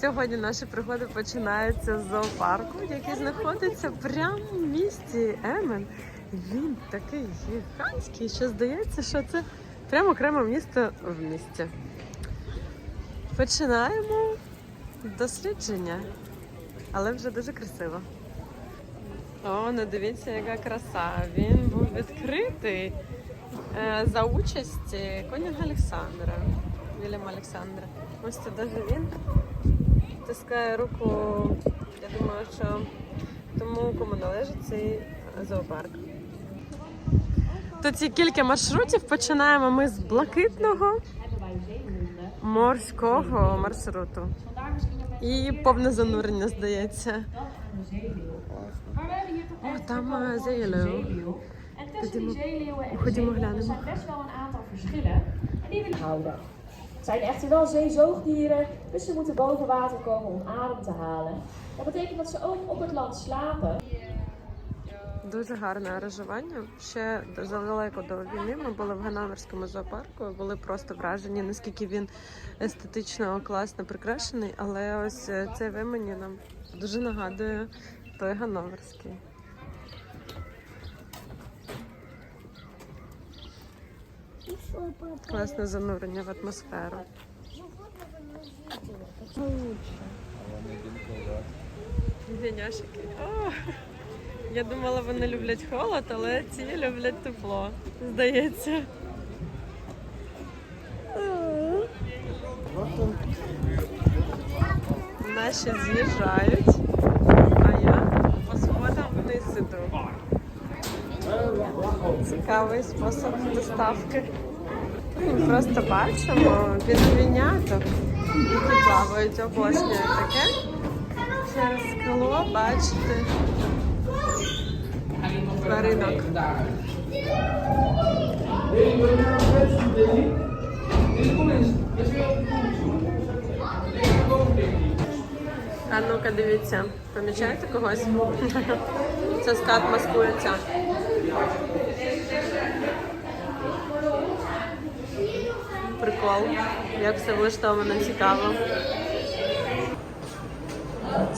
Сьогодні наші пригоди починаються з зоопарку, який знаходиться прямо в місті Емен. Він такий гігантський, що здається, що це прямо окреме місто в місті. Починаємо дослідження, але вже дуже красиво. О, ну дивіться, яка краса. Він був відкритий за участі конюга Олександра, Вільяма Олександра. Ось це навіть він тискає руку. Я думаю, що тому, кому належить цей е, зоопарк. Тут є кілька маршрутів. Починаємо ми з блакитного морського маршруту. І повне занурення, здається. Maar we hebben Ходімо- die zeeleeuwen en de ходімо zeeleeuwen глянемо. zijn best wel een aantal verschillen. En die willen we houden. Het zijn echter wel zeezoogdieren, dus ze moeten boven water komen om adem te halen. Dat betekent dat ze ook op het land slapen. Дуже гарне аранжування. Ще задалеко до війни ми були в Ганноверському зоопарку. Були просто вражені, наскільки він естетично класно прикрашений. Але ось е, цей в мені нам дуже нагадує той Ганноверський. Класне занурення в атмосферу. Віняшики. Я думала, вони люблять холод, але ці люблять тепло. Здається. Наші з'їжджають, а я по сходам вниз іду. Цікавий спосіб доставки. Просто бачимо пінгвіняток, які плавають обожнюю таке. Через скло бачите тваринок. А ну-ка дивіться, помічаєте когось? Це скат маскується. Прикол, як все влаштовано цікаво.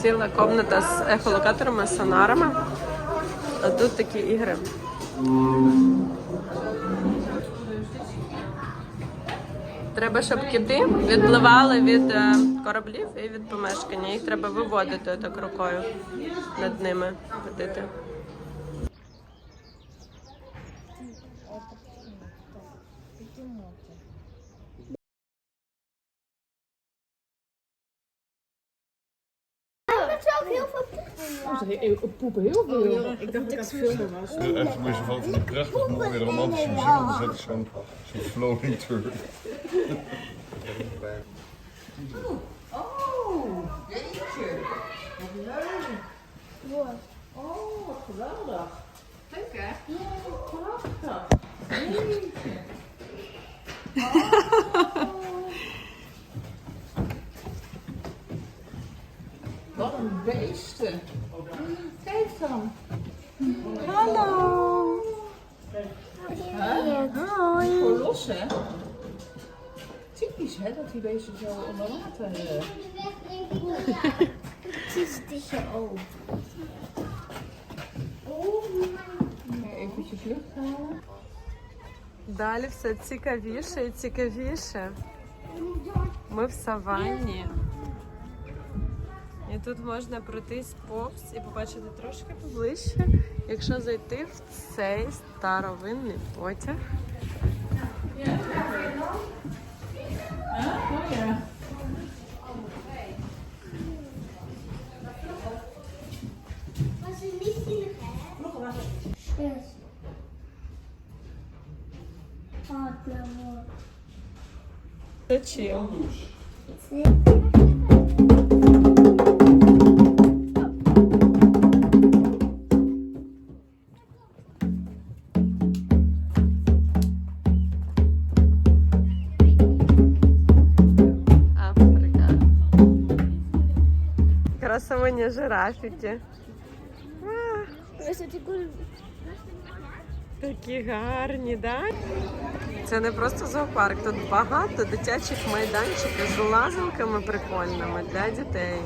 Ціла комната з ехолокаторами, сонарами. А тут такі ігри. Треба, щоб кити відпливали від е, кораблів і від помешкання. Їх треба виводити так рукою над ними ze ook heel veel poepen. poepen heel veel. Oh. Ik dacht dat ik het filmen was. Echt moest je van die prachtig mooie romantische muziek zetten. Zo'n zo floating turk. Wat een beesten. Kijk dan. Hallo! Kolos, hè? Typisch, hè, dat die beesten zo onder water... eh, Weer eventjes lucht halen. Далі все цікавіше і цікавіше. Ми в саванні. І тут можна пройтись повз і побачити трошки поближче, якщо зайти в цей старовинний потяг. Oh Красавиня жирафіки. Такі гарні, да? Це не просто зоопарк, тут багато дитячих майданчиків з лазанками прикольними для дітей.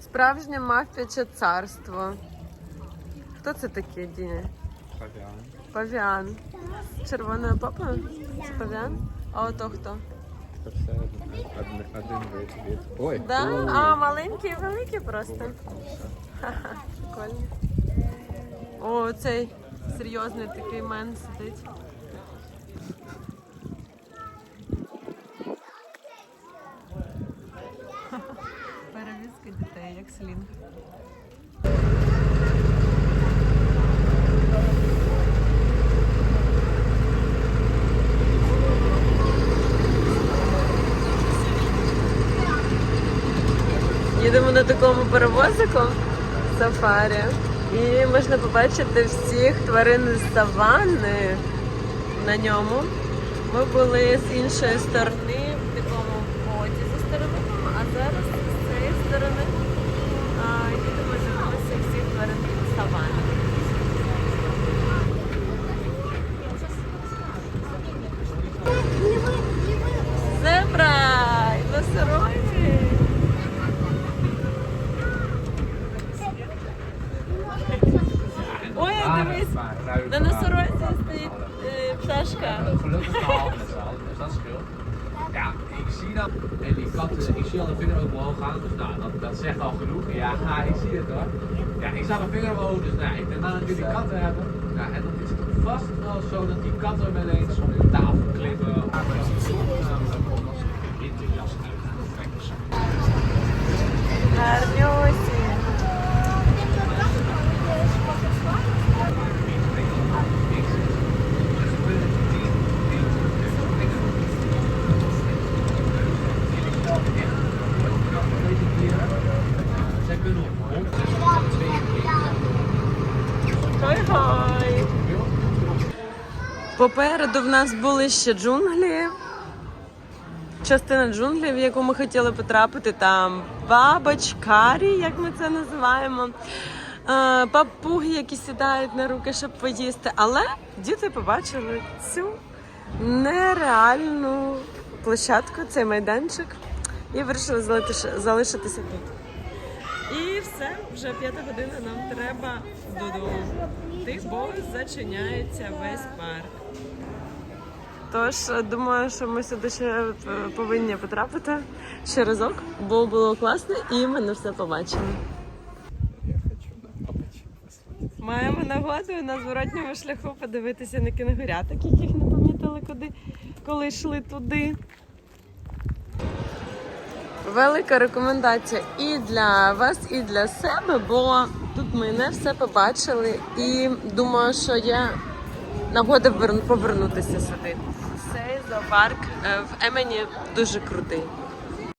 Справжнє мавпяче царство. Хто це такий, Діня? Павіан. З червоною попою? Це павіан? А ото хто? Один вид. Ой, Да? А, маленький і великий просто. Ха-ха, Прикольно. О, цей серйозний такий мен сидить. Ха-ха. Перевізка дітей, як слінг. На такому перевозику сафарі. І можна побачити всіх тварин з саванни на ньому. Ми були з іншої сторони Gelukkig gehaald met z'n allen, dus dat scheelt. Ja, ik zie dat. En die katten, ik zie al de vinger omhoog gaan, dus nou, dat, dat zegt al genoeg. Ja, ja ik zie het hoor. Ja, ik zag een vinger omhoog, dus nou, ik denk dat jullie katten hebben. Ja, en dan is het vast wel zo dat die katten wel eens Попереду в нас були ще джунглі. Частина джунглів, в яку ми хотіли потрапити, там бабочкарі, як ми це називаємо. Е, Папуги, які сідають на руки, щоб поїсти. Але діти побачили цю нереальну площадку, цей майданчик, і вирішили залишитися тут. І все, вже п'ята година, нам треба додому. Йти, бо зачиняється весь парк. Тож думаю, що ми сюди ще е, повинні потрапити ще разок, бо було класно і ми не все побачили. Маємо нагоду на зворотньому шляху подивитися на кінгуряток, яких не помітили, куди, коли йшли туди. Велика рекомендація і для вас, і для себе, бо тут ми не все побачили і думаю, що є нагода вер- повернутися сюди. Цей зоопарк е, в Емені дуже крутий.